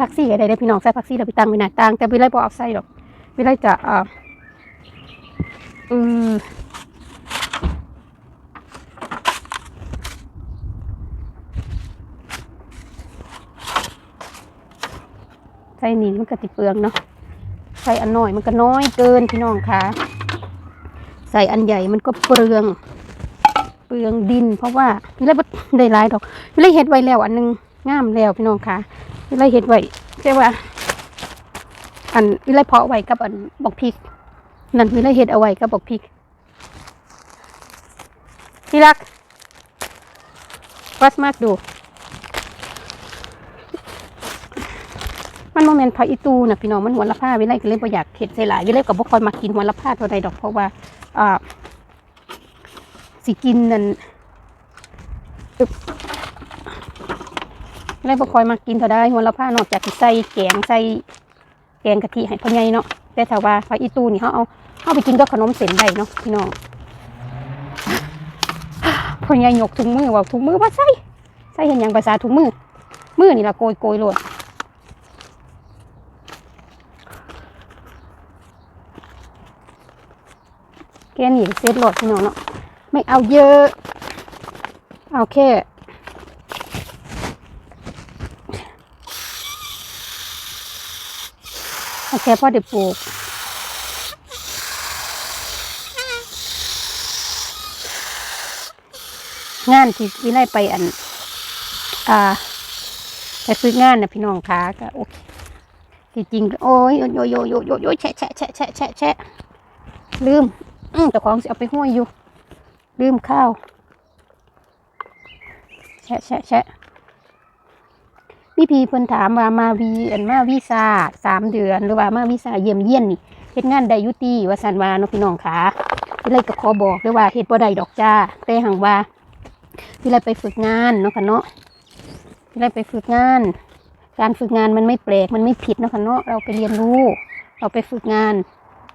ผักซี่ก็ได้เด้พี่น้องใส่ผักซี่เราไปตั้งไว้หน้าต่าง แต่วิไลบ่เอาใส่หรอกวิไลจะเอ่ออืมใส่นี่มันก็ติเปลืองเนาะใส่อันน้อยมันก็น้อยเกินพี่น้องคะใส่อันใหญ่มันก็เปลือง เปลืองดิน เพราะว่าวิไลบ่ได้หลายดอกวิไลเฮ็ดไว้แล้วอันหนึง งามแล้วพี่น้องค่ะวิไลเฮ็ดไว้แต่ว่า อันวิไลเพาะไว้กับอันบอกพริก นั่นวิไลเฮ็ดเอาไว้กับบอกพริกที่รักวัดมากดู มันโมเมนต์ผักอีตูนะพี่น้องมันหัวละผ้าวิไลก็เลยบ่อยากเห็ดใส่หลายวิไลก็บ่ค่อยมากินหัวละผ้าเท่าใดดอกเพราะว่าอ่าสิกินนั่น อึ๊บวิไลบ่ค่อยมากินเท่าใดหัวละผ้านอกจากสิใส่แกงใส่แกงกะทิให้พ่อใหญ่เนาะแต่ถ้าว่าผักอีตูนี่เขาเอาเอาไปกินกับขนมเส้นได้เนาะพี่น้องพ่อใหญ่ยกถุงมือว่าถุงมือว่าใส่ใส่เห็นอย่างภาษาถุงมือมือนี่ละโกยโกยโลดแค่นี้เซตโหลดพี่น้องเนาะไม่เอาเยอะ เอาแค่เอา แค่พ่อเด็ปลูกงานที่วิไลไปอัน อ่าไปฝึกงานนะพี่น้องคะก็โอเคที่จริงโอ้ยโยโยโยโยโยแฉะแฉะแฉะแฉะแฉะแฉะลืมอืมแต่ของเอาไปห้วยอยู่ ลืมข้าวแชะแชะแชะ พี่พีเพิ่นถามว่ามาวีอันมาวีซ่าสามเดือนหรือว่ามาวีซ่าเยี่ยมเยี่ยนนี่เฮ็ดงานไดยุติว่าสันวาเนาะพี่น้องขาพี่เลก็ขอบอกเลยว่าเฮ็ดบ่ได้ดอกจ้าแต่หังว่าพี่เลไปฝึกงานเนาะค่ะเนาะพี่เลไปฝึกงาน การฝึกงานมันไม่แปลกมันไม่ผิดเนาะค่ะเนาะเราไปเรียนรู้ เราไปฝึกงาน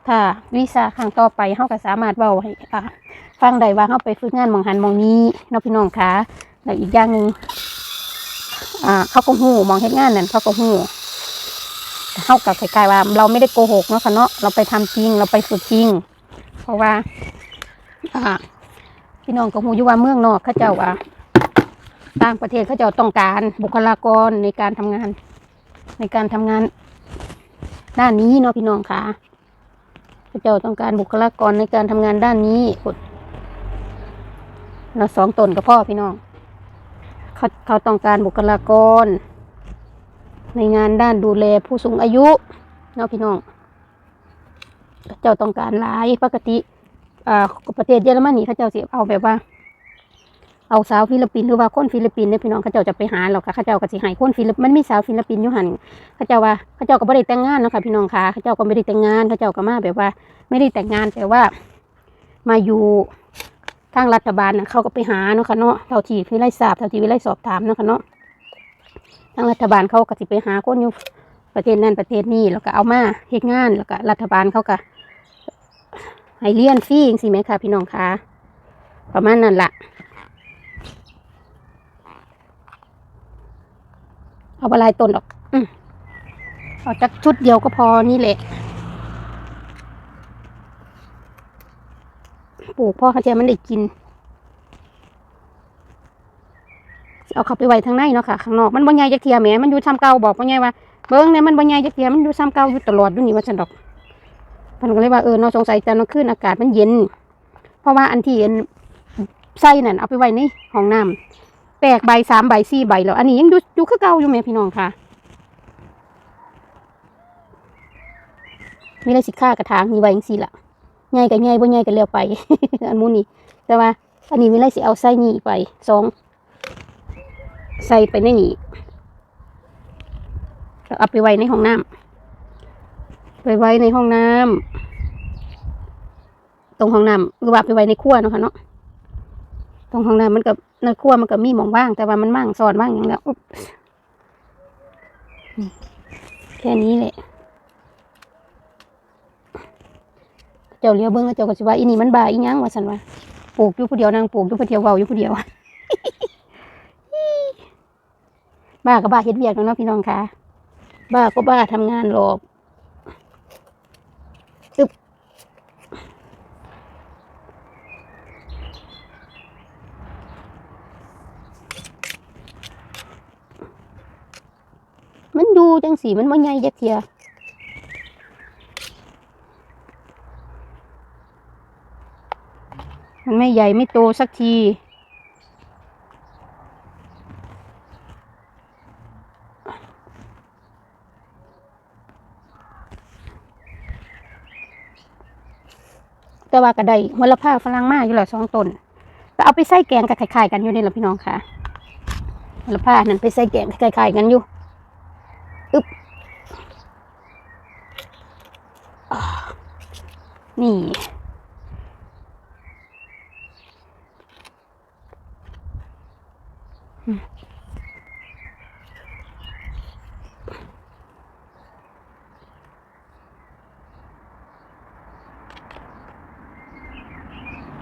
ถ้าวีซ่าครั้งต่อไปเขาก็สามารถเว้าให้ฟังได้ว่าเขาไปฝึกงานมองหันมองนี้เนาะพี่น้องคะแล้วอีกอย่างหนึ่ง อ่าเขาก็หูมองเฮ็ดงานนั่นเขาก็หูเขากับคล้ายๆว่า เราไม่ได้โกหกเนาะค่ะเนาะเราไปทำจริงเราไปฝึกจริง เพราะว่าอ่าพี่น้องก็หูอยู่ว่าเมืองนอกเขาเจ้าว่าต่างประเทศเขาเจ้าต้องการบุคลากรในการทำงาน ในการทำงาน ด้านนี้เนาะพี่น้องค่ะพระเจ้าต้องการบุคลากรในการทำงานด้านนี้กดเราสองตนกับพ่อพี่น้อง เขาเขาต้องการบุคลากร ในงานด้านดูแลผู้สูงอายุเนาะพี่น้องพระเจ้าต้องการหลายปกติอ่าประเทศเยอรมนีเขาเจ้าเสิเอาแบบว่า เอาสาวฟิลิปปินส์หรือว่าคนฟิลิปปินส์เนี่ยพี่น้องเขาเจ้าจะไปหาหรอกค่ะเขาเจ้าก็สิให้คนฟิลิปมันมีสาวฟิลิปปินส์อยู่หันเขาเจ้าว่าเขาเจ้าก็ไม่ได้แต่งงานเนาะค่ะพี่น้องค่ะเขาเจ้าก็ไม่ได้แต่งงานเขาเจ้าก็มาแบบว่า ไม่ได้แต่งงานแต่ว่ามาอยู่ ทางรัฐบาลนะเขาก็ไปหาเนาะค่ะเนาะเท่าที่วิไลทราบเท่าที่วิไลสอบถามเนาะค่ะเนาะทางรัฐบาลเขาก็สิไปหาคนอยู่ประเทศนั้นประเทศนี้แล้วก็เอามาเฮ็ดงานแล้วก็รัฐบาลเขาก็ให้เลี้ยนฟรีจังซี่ไหมค่ะพี่น้องคะประมาณนั้นล่ะเอาปลายต้นดอกอเอาจักชุดเดียวก็พอนี่แหละ ปลูกพ่อเขาจะมันได้กินเอาเข้าไปไว้ทางในเนาะค่ะข้างนอกมันบ่ใหญ่จักเทียแหมมันอยู่ซ้ำเก่าบอกพ่ใหญ่ว่าเบิ้งเนี่ยมันบ่ใหญ่จักเทียมันอยู่ซ้ำเก่าอยู่ตลอดอยู่นี่ว่าฉันดอกมันก็เลยว่าเออเนาะสงสัยแต่เนาะขึ้นอากาศมันเย็น เพราะว่าอันที่เย็นไส้นั่นเอาไปไว้ในห้องน้ำแตกใบสามใบสี่ใบแล้ว อันนี้ยังอยู่อยู่คือเก่าอยู่ไหมพี่น้องค่ะมีอะไรสิค่ากระถางมีใบยังสี่ละ ใหญ่กับใหญ่บ่ใหญ่กันเร็วไป อันมูนี่แต่ว่า อันนี้มีไรสิเอาใส่นี่ไปสองใส่ไปในนี้เอาไปไว้ในห้องน้ำไปไว้ในห้องน้ำตรงห้องน้ำหรือว่าไปไว้ในครัวเนาะค่ะเนาะตรงห้องน้ำมันกับในครัวมันก็มีหมองว่าง แต่ว่ามันมั่งซอนว่างอย่างแล้วแค่นี้แหละ เจ้าเลี้ยวเบิ้งแล้วเจ้าก็สิว่าอีนี่มันบาอีหยังว่าสันว่าปลูกอยู่ผู้เดียวนางปลูกอยู่ผู้เดียวเว้าอยู่ผู้เดียวบ้ากับบ้าเฮ็ดเวียกเนาะพี่น้องค่ะ บ้าก็บ้าทำงานหรอกอึบมันดูจังสีมันบ่ใหญ่จักเทีย มันไม่ใหญ่ไม่โตสักที แต่ว่าก็ได้มลภาพฝรั่งมากอยู่แล้วสองต้นแต่เอาไปใส่แกงกับไข่ๆกันอยู่นี่แหละพี่น้องค่ะมลภานั่นไปใส่แกงกับไข่ๆกันอยู่อึบนี่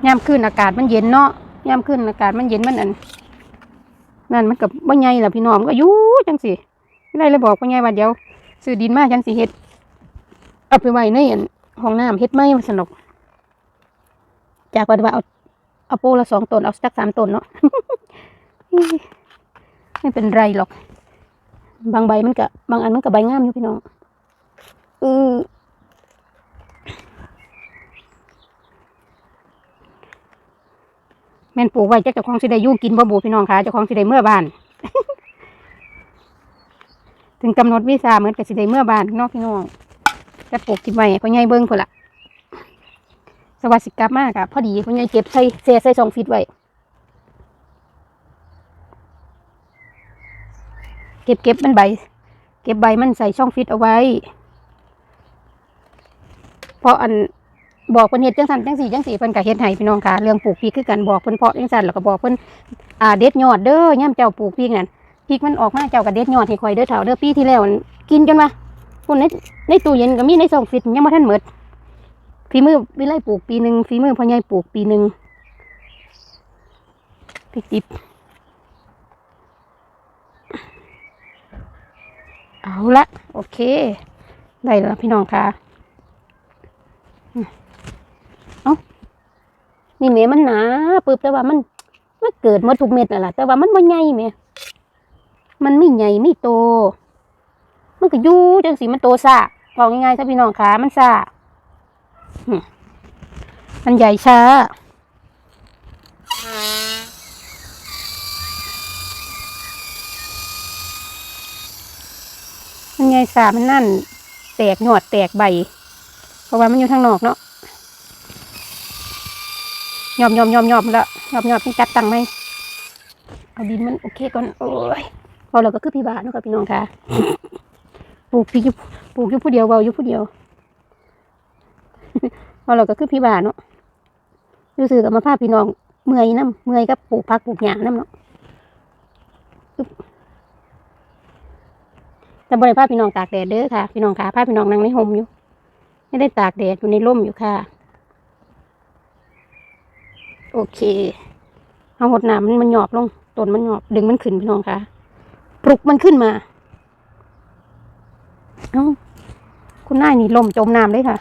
ยามขึ้นอากาศมันเย็นเนาะยามขึ้นอากาศมันเย็นมันอันนั่นมันกับบ่ใหญ่ล่ะพี่น้องก็อยู่จังสิไม่ได้เลยบอกพ่อใหญ่ว่าเดี๋ยวซื้อดินมาจังสิเฮ็ดเอาไปไว้ในอันห้องน้ำเฮ็ดไม้มันสนุกจากว่าว่าเอาเอาโปละสองตนเอาสักสามตนเนาะไม่เป็นไรหรอก บางใบมันก็บางอันมันก็ใบงามอยู่พี่น้องเออ แม่นปลูกไว้จักเจ้าของสิได้ยู่กินบ่บูพี่น้องค่ะเจ้าของสิได้เมื่อบ้าน ถึงกำหนดวีซ่าเหมือนกับสิได้เมื่อบ้านนองพี่น้องแต่ปลูกกินไว้พ่อใหญ่เบิ่งพุ่นละสวัสดิกลับมากอะพอดีพ่อใหญ่เก็บใส่เสียใส่ซองฟิตไว้เก็บเก็บมันใบ เก็บใบมันใส่ช่องฟิตเอาไว้ เพราะอัน บอกเพิ่นเฮ็ดจังซั่นจังสี่จังสี่เพิ่นก็เฮ็ดให้พี่น้องค่ะเรื่องปลูกพริกคือกันบอกเพิ่นเพาะจังซั่นแล้วก็บอกเพิ่นอ่าเด็ดยอดเด้อย่ามเจ้าปลูกพริกนั่นพริกมันออกมาเจ้าก็เด็ดยอดให้ข่อยเด้อเฒ่าเด้อปีที่แล้วกินจนว่าคนในในตู้เย็นก็มีในซองฟิตยังบ่ทันหมดฝีมือวิไลปลูกปีหนึงฝีมือพ่อใหญ่ปลูกปีหนึงพริกดิบเอาละโอเค ได้แล้วพี่น้องค่ะ นี่แม่มันหนาปึ๊บแต่ว่ามันมันเกิดมดทุกเม็ดนั่นแหละแต่ว่ามันไม่ใหญ่แม่มันไม่ใหญ่ไม่โต มันก็อยู่จังสีมันโตซ่าบอกง่ายๆถ้าพี่น้องขามันซ่ามันใหญ่ช้ามันใหญ่ซ่ามันนั่น แตกหยอดแตกใบ เพราะว่ามันอยู่ทางนอกเนาะ ยอมยอมยอมยอมแล้วยอมยอมต้องจัดตังค์ไหมเอาดินมันโอเคก่อนโอ้ยพอเราก็คือพี่บ้านเนาะค่ะพี่น้องค่ะปลูกพี่อยู่ปลูกอยู่ผู้เดียวเบาอยู่ผู้เดียวพอเราก็คือพี่บ้านเนาะรู้สึกกับมาพาพี่น้องเมื่อยน้ำเมื่อยกับปลูกพักปลูกหญ้าน้ำเนาะอึ๊บแต่บริพาพี่น้องตากแดดเด้อค่ะ พี่น้องค่ะพาพี่น้องนั่งในห่มอยู่ไม่ได้ตากแดดอยู่ในร่มอยู่ค่ะ โอเคเอาหดหน้ำมันมันหยอบลงต้นมันหยอบดึงมันขึ้นพี่น้องคะปลุกมันขึ้นมาเอ้าคุณนายนี่ลมจมน้ำเลยค่ะ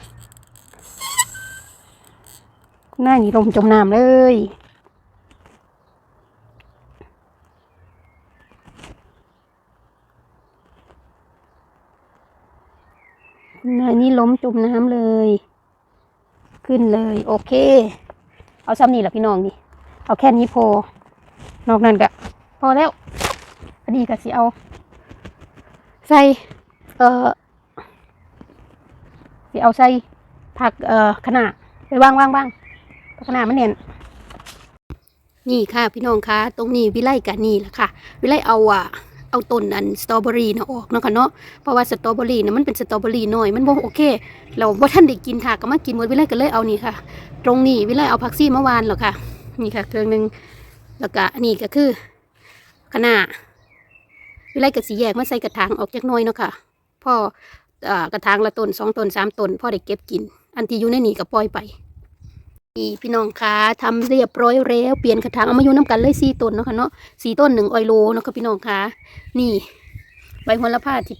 คุณนายนี่ลมจมน้ำเลยคุณนายนี่ล้มจมน้ำเลย ขึ้นเลย โอเค เอาซ้ำนี่แหละพี่น้องนี่เอาแค่นี้พอ นอกนั้นก็พอแล้วอันนี้ก็สิเอา ใส่เอ่อสิเอาใส่ผักเอ่อขนาไปว่างว่างว่างขนามันเนียนนี่ค่ะพี่น้องคะตรงนี้วิไลกับนี่แหละค่ะ วิไลเอาอะ เอาต้นอันสตรอเบอรี่นะออกเนาะค่ะเนาะเพราะว่าสตรอเบอรี่เนี่ยมันเป็นสตรอเบอรี่น้อยมันบ่โอเค เราบ่ท่านได้กินค่ะก็มากินหมดวิไลก็เลยเอานี่ค่ะ ตรงนี้วิไลเอาผักซี่เมื่อวานหรอกค่ะ นี่ค่ะเครื่องหนึ่งแล้วก็นนี้ก็คือคะน้าวิไลก็สีแยกมาใส่กระถางออกจากน้อยเนาะค่ะพ่ออกระถางละต้นสองต้นสามต้นพ่อได้เก็บกิน อันที่อยู่ในนี่ก็ปล่อยไป นี่พี่น้องคะทำเรียบร้อยแล้วเปลี่ยนกระถางเอามาอยู่น้ำกันเลยสี่ต้นเนาะค่ะเนาะสี่ต้นหนึ่งออยโลเนาะค่ะพี่น้องคะนี่ใบโหระพาที่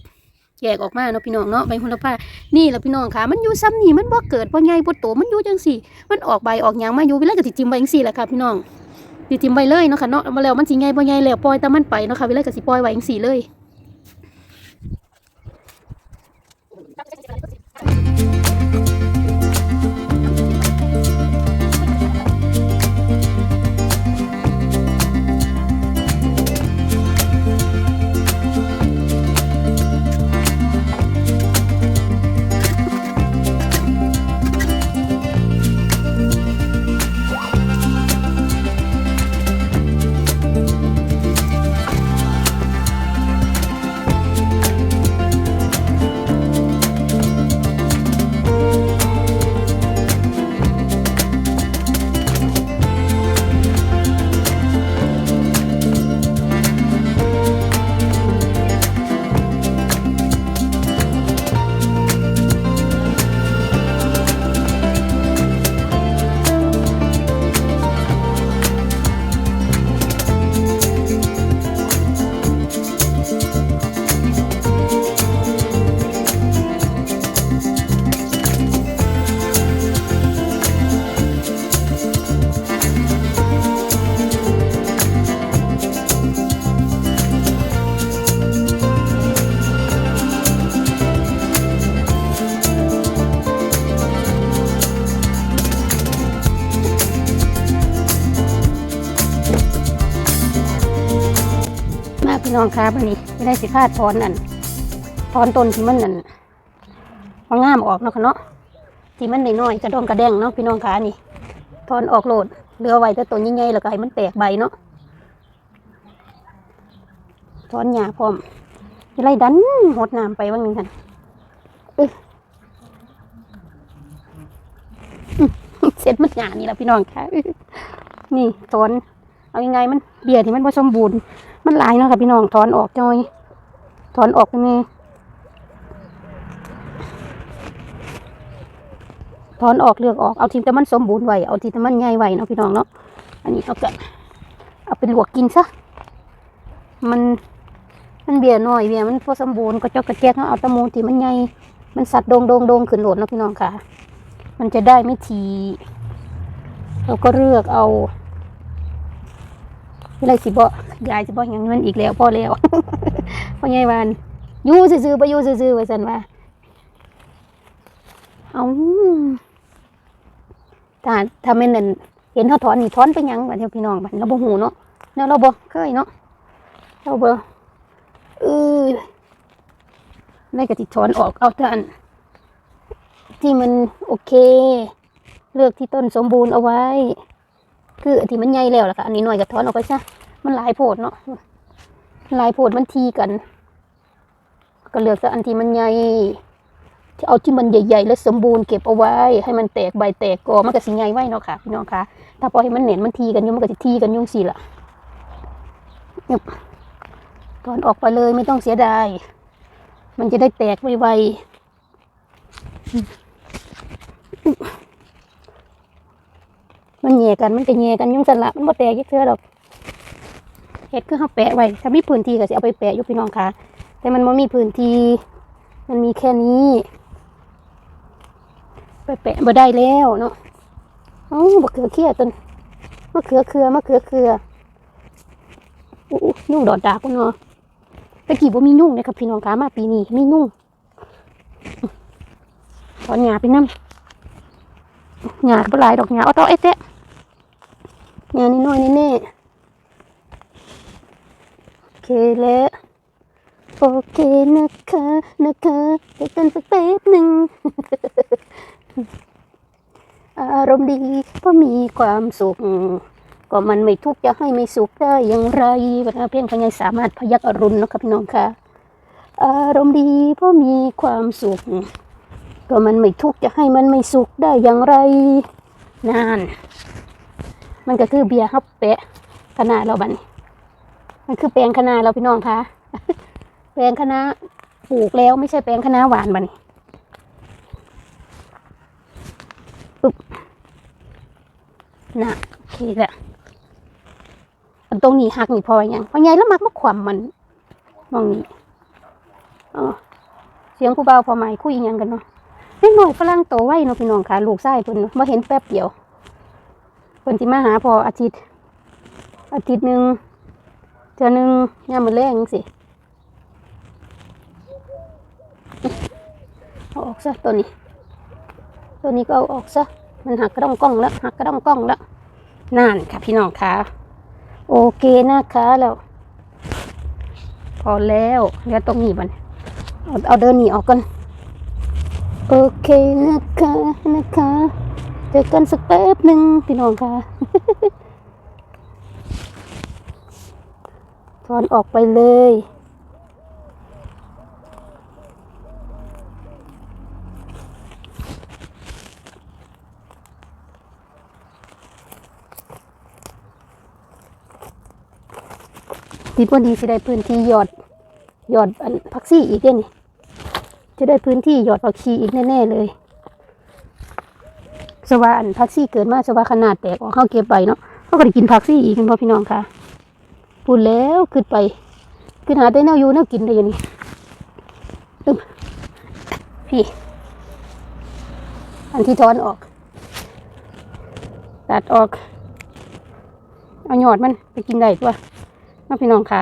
แยกออกมาเนาะพี่น้องเนาะใบโหระพานี่แหละพี่น้องค่ะมันอยู่ซ้ำนี่มันบ่เกิดบ่ใหญ่บ่โตมันอยู่จังซี่ มันออกใบออกหยังมาอยู่เวลาก็สิจิ้มไว้จังซี่แหละค่ะพี่น้องสิจิ้มไว้เลยเนาะค่ะเนาะมาแล้วมันสิใหญ่บ่ใหญ่แล้วปล่อยแต่มันไปเนาะค่ะเวลาก็สิปล่อยไว้จังซี่เลย น้องครับวันนี้ไม่ได้สิพาถอนอันถอนต้นที่มันนั่นมางามออกเนาะค่ะเนาะที่มันน้อยๆกระดองกระแดงเนาะพี่น้องขานี่ถอนออกโหลดเหลือไว้แต่ต้นใหญ่ๆแล้วก็ให้มันแตกใบเนาะถอนหญ้าพร้อมจะไล่ดันหดน้ำไปว่างนึงกันเสร็จมันหญ้านี่แหละพี่น้องค่ะนี่ถอนเอายังไงมันเบียร์ที่มันผสมบูรณ์มันหลายเนาะค่ะพี่น้องถอนออกจอยถอนออกเป็นไงถอนออกเลือกออกเอาทีแต่มันสมบูรณ์ไว้เอาทีแต่มันใหญ่ไว้เนาะพี่น้องเนาะอันนี้เอาก็เอาไปลวกกินซะมันมันเบียร์น้อยเบียร์มันพอสมบูรณ์ก็เจอกกระแจกเอาตะมูที่มันใหญ่มันสัตว์โดงโดงโดงขึ้นโหลดเนาะพี่น้องค่ะ มันจะได้ไม่ทีเราก็เลือกเอาอะไรสิบ่ ยายสิบ่หยังมันอีกแล้วพ่อแล้วพ่อใหญ่วานยู่ซื่อๆบ่อยู่ซื่อๆว่าซั่นว่าเอาถ้าถ้าแม่นั่นเห็นเขาถอนนี่ถอนไปยังบัดเดียวพี่น้องบัดเราบ่ฮู้เนาะแนวเราบ่เคยเนาะเราบ่เออได้ก็สิถอนออกเอาแต่อันที่มันโอเค เลือกที่ต้นสมบูรณ์เอาไว้ คืออันที่มันใหญ่แล้วล่ะค่ะอันนี้หน่อยก็ถอนออกไปซะ มันหลายโพดเนาะหลายโพดมันทีกัน ก็เหลือกแต่อันที่มันใหญ่ที่เอาที่มันใหญ่ ๆ และสมบูรณ์เก็บเอาไว้ ให้มันแตกใบแตกกอมันก็สิใหญ่ไว้เนาะค่ะพี่น้องค่ะถ้าปล่อยให้มันเหน็นมันทีกันยุ่งมันก็จะทีกันยุ่งสิล่ะเนี่ยถอนออกไปเลยไม่ต้องเสียดายมันจะได้แตกไวๆมันแย่กันมันก็แย่กันยุ่งสละมันบ่แตกยักเทื่อดอก เห็ดคือเขาแปะไว้ถ้ามีพื้นที่ก็สิเอาไปแปะอยู่พี่น้องคะแต่มันไม่มีพื้นที่ มันมีแค่นี้ไปแปะบ่ได้แล้วเนาะเอ้ามะเขือเคี้ยต้นมะเขือเคือมะเขือเคืออู้ยุ่งดอดดากพุ่นเนาะตะกี้บ่มียุ่งเลยครับพี่น้องคะมาปีนี้มียุ่งถอนหญ้าไปนำหญ้าก็บ่หลายดอกหญ้าเอาต่อเอ๊ะเตะงานิดหน่อยแน่ๆโอ เคแล้วโอเคนะคะนะคะเดี๋ยวกันสักแป๊บหนึ่งอารมณ์ดีเพราะมีความสุข ก็มันไม่ทุกข์จะให้ไม่สุขได้อย่างไรวันเพียงพยายสามารถพยักอรุณนะครับพี่น้องค่ะ อารมณ์ดีเพราะมีความสุข ก็มันไม่ทุกข์จะให้มันไม่สุขได้อย่างไรนาน มันก็คือเบียร์ครับแปะคณะเราบัดน มันคือแปลงคณะเราพี่น้องคะแปลงคณะปลูกแล้วไม่ใช่แปลงคณะหวานบันปึ๊บนะโอเคแหละอันตรงนี้หักนี่พออย่างพอใหญ่แล้วมักมาขวามมันมองนี้อ๋อเสียงผู้บ่าพอใหมคุยอิหยังกันเนาะเล็กน้อยฝรั่งโตไว้เนาะพี่น้องค่ะลูกชายเพิ่นเนาเห็นแป๊บเดียวเพิ่นสิมาหาพออาทิตย์ อาทิตย์หนึ่ง เจอหนึงยามมื้อแลงจังซี่เอาออกซะตัวนี้ ตัวนี้ก็เอาออกซะมันหักกระดองกล้องแล้วหักกระดองกล้องแล้วนั่นค่ะพี่น้องค่ะโอเคนะคะแล้ว พอแล้วเดี๋ยวตรงนี้มันเอาเอาเดินหนีออกก่อนโอเคนะคะนะคะเจอกันสักแป๊บหนึ่งพี่น้องค่ะ ถอนออกไปเลยดีพอดีสิได้พื้นที่หยอดหยอดอันผักซี่อีกเนี่จะได้พื้นที่หยอดผักชีอีกแน่ๆเลยสว่าอันผักซี่เกิดมาสว่าขนาดแตกออกเข้าเก็บไปเนาะเขาก็ได้กินผักซี่อีกคุณพ่อพี่น้องค่ะ พูดแล้วขึ้นไป ขึ้นหาได้แนวอยู่แนวกินได้ยังนี่ตึ้มพี่ อันที่ถอนออก ตัดออก เอาหยอดมันไปกินได้ตัวน้องพี่น้องขา